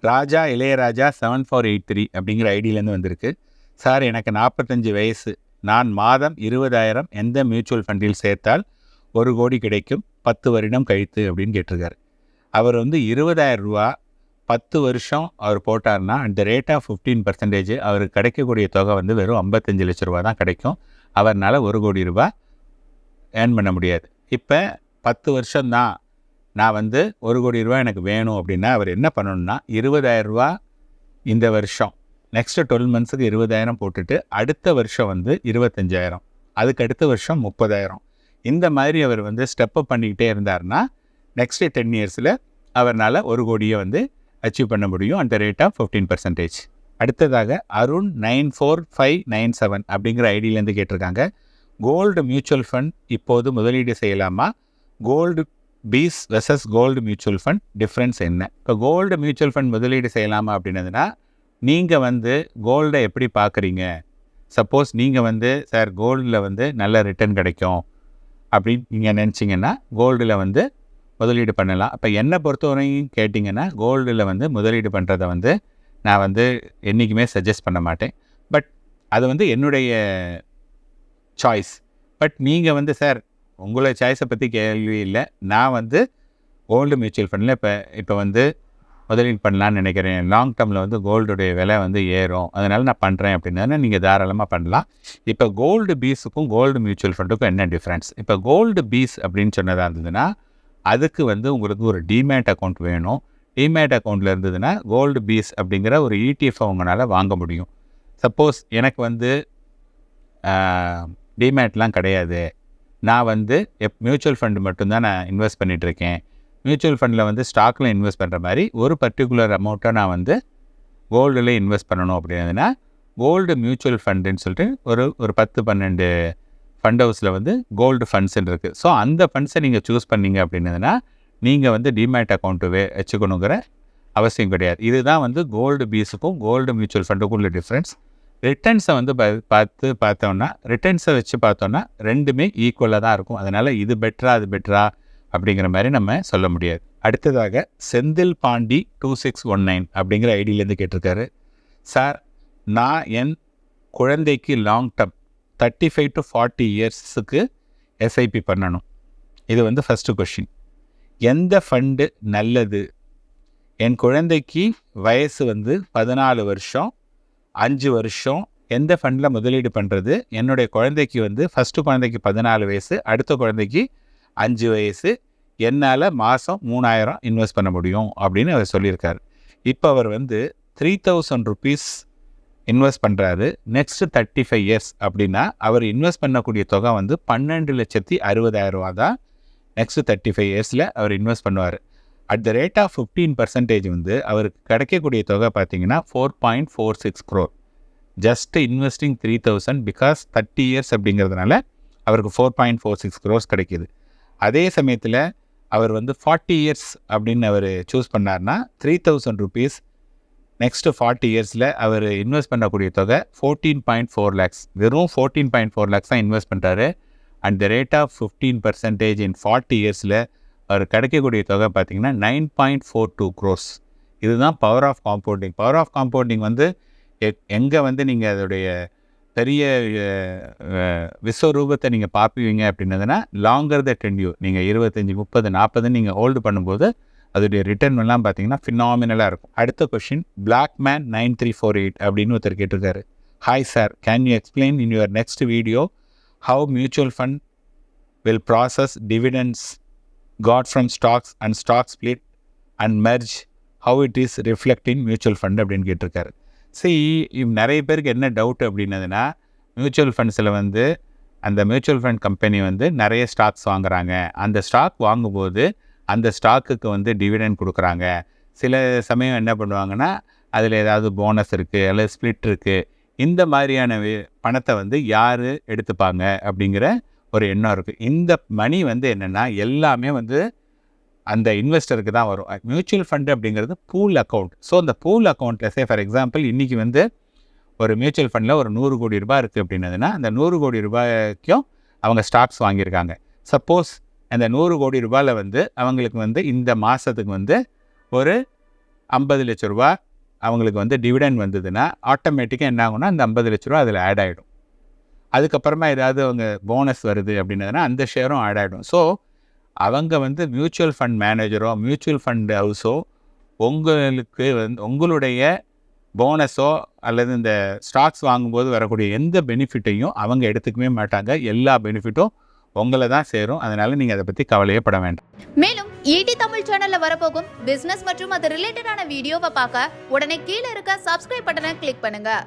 Raja Ilaiyaraaja seven four eight three அப்படிங்கிற ஐடியிலேருந்து வந்திருக்கு. சார் எனக்கு நாற்பத்தஞ்சு வயசு. நான் மாதம் இருபதாயிரம் எந்த மியூச்சுவல் ஃபண்டில் சேர்த்தால் ஒரு கோடி கிடைக்கும் பத்து வருடம் கழித்து அப்படின்னு கேட்டிருக்காரு. அவர் வந்து இருபதாயிரம் ரூபா பத்து வருஷம் அவர் போட்டார்னா அந்த ரேட் ஆஃப் ஃபிஃப்டீன் பர்சன்டேஜ் அவருக்கு கிடைக்கக்கூடிய தொகை வந்து வெறும் ஐம்பத்தஞ்சு லட்ச ரூபா தான் கிடைக்கும். அவர்னால் ஒரு கோடி ரூபா ஏர்ன் பண்ண முடியாது. இப்போ பத்து வருஷம்தான். நான் வந்து ஒரு கோடி ரூபா எனக்கு வேணும் அப்படின்னா அவர் என்ன பண்ணணும்னா இருபதாயிரம் ரூபா இந்த வருஷம் நெக்ஸ்ட்டு டுவெல் மந்த்ஸுக்கு இருபதாயிரம் போட்டுட்டு அடுத்த வருஷம் வந்து இருபத்தஞ்சாயிரம் அதுக்கு அடுத்த வருஷம் முப்பதாயிரம். இந்த மாதிரி அவர் வந்து ஸ்டெப் அப் பண்ணிக்கிட்டே இருந்தார்னா நெக்ஸ்ட்டு டென் இயர்ஸில் அவர்னால் ஒரு கோடியை வந்து அச்சீவ் பண்ண முடியும் அந்த ரேட் ஆஃப் ஃபிஃப்டீன் பர்சன்டேஜ் அடுத்ததாக Arun nine four five nine seven அப்படிங்கிற ஐடியிலேருந்து கேட்டிருக்காங்க. கோல்டு மியூச்சுவல் ஃபண்ட் இப்போது முதலீடு செய்யலாமா? Gold bees versus gold mutual fund difference என்ன? இப்போ கோல்டு மியூச்சுவல் ஃபண்ட் முதலீடு செய்யலாமா அப்படின்னதுன்னா நீங்கள் வந்து கோல்டை எப்படி பார்க்குறீங்க? சப்போஸ் நீங்கள் வந்து சார் கோல்டில் வந்து நல்ல ரிட்டர்ன் கிடைக்கும். அப்படின்னு நீங்கள் நினச்சிங்கன்னா கோல்டில் வந்து முதலீடு பண்ணலாம். அப்போ என்னை பொறுத்தவரையும் கேட்டிங்கன்னா கோல்டில் வந்து முதலீடு பண்ணுறதை வந்து நான் வந்து என்றைக்குமே சஜஸ்ட் பண்ண மாட்டேன். பட் அது வந்து என்னுடைய சாய்ஸ் பட் நீங்கள் வந்து சார் உங்களை சாய்ஸை பற்றி கேள்வி இல்லை. நான் வந்து கோல்டு மியூச்சுவல் ஃபண்டில் இப்போ இப்போ வந்து முதலீடு பண்ணலான்னு நினைக்கிறேன். லாங் டேர்மில் வந்து கோல்டுடைய விலை வந்து ஏறும். அதனால் நான் பண்ணுறேன் அப்படின்னா நீங்கள் தாராளமாக பண்ணலாம். இப்போ கோல்டு பீஸுக்கும் கோல்டு மியூச்சுவல் ஃபண்டுக்கும் என்ன டிஃப்ரென்ஸ் இப்போ கோல்டு பீஸ் அப்படின்னு சொன்னதாக இருந்ததுன்னா அதுக்கு வந்து உங்களுக்கு ஒரு டிமேட் அக்கௌண்ட் வேணும். டிமேட் அக்கௌண்ட்டில் இருந்ததுன்னா கோல்டு பீஸ் அப்படிங்கிற ஒரு இடிஎஃப் உங்களால் வாங்க முடியும். சப்போஸ் எனக்கு வந்து டிமேட்லாம் கிடையாது. நான் வந்து எப் மியூச்சுவல் ஃபண்டு மட்டும்தான் நான் இன்வெஸ்ட் பண்ணிகிட்ருக்கேன் மியூச்சுவல் ஃபண்டில் வந்து ஸ்டாக்கில் இன்வெஸ்ட் பண்ணுற மாதிரி ஒரு பர்டிகுலர் அமௌண்ட்டை நான் வந்து கோல்டில் இன்வெஸ்ட் பண்ணணும் அப்படின்னா கோல்டு மியூச்சுவல் ஃபண்டுன்னு சொல்லிட்டு ஒரு ஒரு பத்து பன்னெண்டு ஃபண்ட் ஹவுஸில் வந்து கோல்டு ஃபண்ட்ஸ்ன்னு இருக்குது ஸோ அந்த ஃபண்ட்ஸை நீங்கள் சூஸ் பண்ணீங்க அப்படின்னதுன்னா நீங்கள் வந்து டிமேட் அக்கௌண்ட்டு வே வச்சுக்கணுங்கிற அவசியம் கிடையாது. இதுதான் வந்து கோல்டு பீஸுக்கும் கோல்டு மியூச்சுவல் ஃபண்டுக்கும் உள்ள டிஃப்ரென்ஸ் ரிட்டர்ன்ஸை வந்து பா- பார்த்து பார்த்தோன்னா ரிட்டர்ன்ஸை வச்சு பார்த்தோன்னா ரெண்டுமே ஈக்குவலாக தான் இருக்கும். அதனால் இது பெட்டரா அது பெட்டரா அப்படிங்கிற மாதிரி நம்ம சொல்ல முடியாது. அடுத்ததாக Senthil Pandi two six one nine அப்படிங்கிற ஐடியிலேருந்து கேட்டிருக்காரு. சார் நான் என் குழந்தைக்கு long term thirty five to forty இயர்ஸுக்கு SIP பண்ணணும். இது வந்து ஃபஸ்ட்டு கொஷின் எந்த ஃபண்டு நல்லது? என் குழந்தைக்கு வயசு வந்து பதினாலு வருஷம் அஞ்சு வருஷம் எந்த ஃபண்டில் முதலீடு பண்ணுறது என்னுடைய குழந்தைக்கு வந்து ஃபஸ்ட்டு குழந்தைக்கு பதினாலு வயசு அடுத்த குழந்தைக்கு அஞ்சு வயசு. என்னால் மாதம் மூணாயிரம் இன்வெஸ்ட் பண்ண முடியும் அப்படின்னு அவர் சொல்லியிருக்கார். இப்போ அவர் வந்து த்ரீ தௌசண்ட் ருபீஸ் இன்வெஸ்ட் பண்ணுறாரு நெக்ஸ்ட் தேர்ட்டி ஃபைவ் இயர்ஸ் அப்படின்னா அவர் இன்வெஸ்ட் பண்ணக்கூடிய தொகை வந்து பன்னெண்டு லட்சத்தி அறுபதாயிரம் ரூபா தான் நெக்ஸ்ட் தேர்ட்டி ஃபைவ் இயர்ஸில் அவர் இன்வெஸ்ட் பண்ணுவார். At the rate of fifteen percentage வந்து அவருக்கு கிடைக்கக்கூடிய தொகை பார்த்தீங்கன்னா four point four six crore just investing three thousand because thirty years அப்படிங்கிறதுனால அவருக்கு four point four six crores கிடைக்கிது. அதே சமயத்தில் அவர் வந்து ஃபார்ட்டி இயர்ஸ் அப்படின்னு அவர் சூஸ் பண்ணார்னா three thousand rupees next forty இயர்ஸில் அவர் இன்வெஸ்ட் பண்ணக்கூடிய தொகை ஃபோர்டீன் பாயிண்ட் ஃபோர் லேக்ஸ் வெறும் ஃபோர்டீன் பாயிண்ட் ஃபோர் லேக்ஸ் தான் இன்வெஸ்ட் பண்ணுறாரு and the rate of fifteen percentage in forty இயர்ஸில் அவர் கிடைக்கக்கூடிய தொகை பார்த்தீங்கன்னா nine point four two crores இதுதான் power of compounding power of compounding வந்து எங்கே வந்து நீங்கள் அதோடைய பெரிய விஸ்வரூபத்தை நீங்கள் பார்ப்பீங்க அப்படின்னதுன்னா லாங்கர் த டென்யூ நீங்கள் இருபத்தஞ்சி முப்பது நாற்பதுன்னு நீங்கள் ஹோல்டு பண்ணும்போது அதோடைய ரிட்டர்ன் எல்லாம் பார்த்தீங்கன்னா ஃபினாமினலாக இருக்கும். அடுத்த question black man nine three four eight அப்படின்னு ஒருத்தர் கேட்டிருக்காரு. Hi sir can you explain in your next video how mutual fund will process dividends got from stocks and stock split and merge how it is reflect in mutual fund அப்படின்னு கேட்டிருக்காரு. C நிறைய பேருக்கு என்ன doubt அப்படின்னதுன்னா mutual ஃபண்ட்ஸில் வந்து அந்த mutual fund company வந்து நிறைய stocks வாங்குறாங்க. அந்த ஸ்டாக் வாங்கும்போது அந்த ஸ்டாக்குக்கு வந்து டிவிடெண்ட் கொடுக்குறாங்க. சில சமயம் என்ன பண்ணுவாங்கன்னா அதில் ஏதாவது போனஸ் இருக்குது அல்லது ஸ்ப்ளிட் இருக்குது இந்த மாதிரியான பணத்தை வந்து யார் எடுத்துப்பாங்க அப்படிங்கிற ஒரு எண்ணம் இருக்குது இந்த மணி வந்து என்னென்னா எல்லாமே வந்து அந்த இன்வெஸ்டருக்கு தான் வரும். மியூச்சுவல் ஃபண்டு அப்படிங்கிறது பூல் அக்கௌண்ட் ஸோ அந்த பூல் அக்கௌண்ட்டில் சே ஃபார் எக்ஸாம்பிள் இன்றைக்கி வந்து ஒரு மியூச்சுவல் ஃபண்டில் ஒரு நூறு கோடி ரூபாய் இருக்குது அப்படின்னதுன்னா அந்த நூறு கோடி ரூபாய்க்கும் அவங்க ஸ்டாக்ஸ் வாங்கியிருக்காங்க. சப்போஸ் அந்த நூறு கோடி ரூபாயில் வந்து அவங்களுக்கு வந்து இந்த மாதத்துக்கு வந்து ஒரு ஐம்பது லட்ச ரூபா அவங்களுக்கு வந்து டிவிடெண்ட் வந்ததுன்னா ஆட்டோமேட்டிக்காக என்ன ஆகும்னா அந்த ஐம்பது லட்ச ரூபா அதில் ஆட் ஆகிடும் அதுக்கப்புறமா ஏதாவது அவங்க போனஸ் வருது அப்படின்னதுன்னா அந்த ஷேரும் ஆட் ஆகிடும் ஸோ அவங்க வந்து மியூச்சுவல் ஃபண்ட் மேனேஜரோ மியூச்சுவல் ஃபண்ட் ஹவுஸோ உங்களுக்கு வந்து உங்களுடைய போனஸோ அல்லது இந்த ஸ்டாக்ஸ் வாங்கும்போது வரக்கூடிய எந்த பெனிஃபிட்டையும் அவங்க எடுத்துக்கவே மாட்டாங்க. எல்லா பெனிஃபிட்டும் உங்களை தான் சேரும். அதனால் நீங்கள் அதை பற்றி கவலையே பட வேண்டாம். மேலும் ஈடி தமிழ் சேனலில் வரப்போகும் பிஸ்னஸ் மற்றும் அது ரிலேட்டடான வீடியோவை பார்க்க உடனே கீழே இருக்க சப்ஸ்கிரைப் பட்டனை கிளிக் பண்ணுங்கள்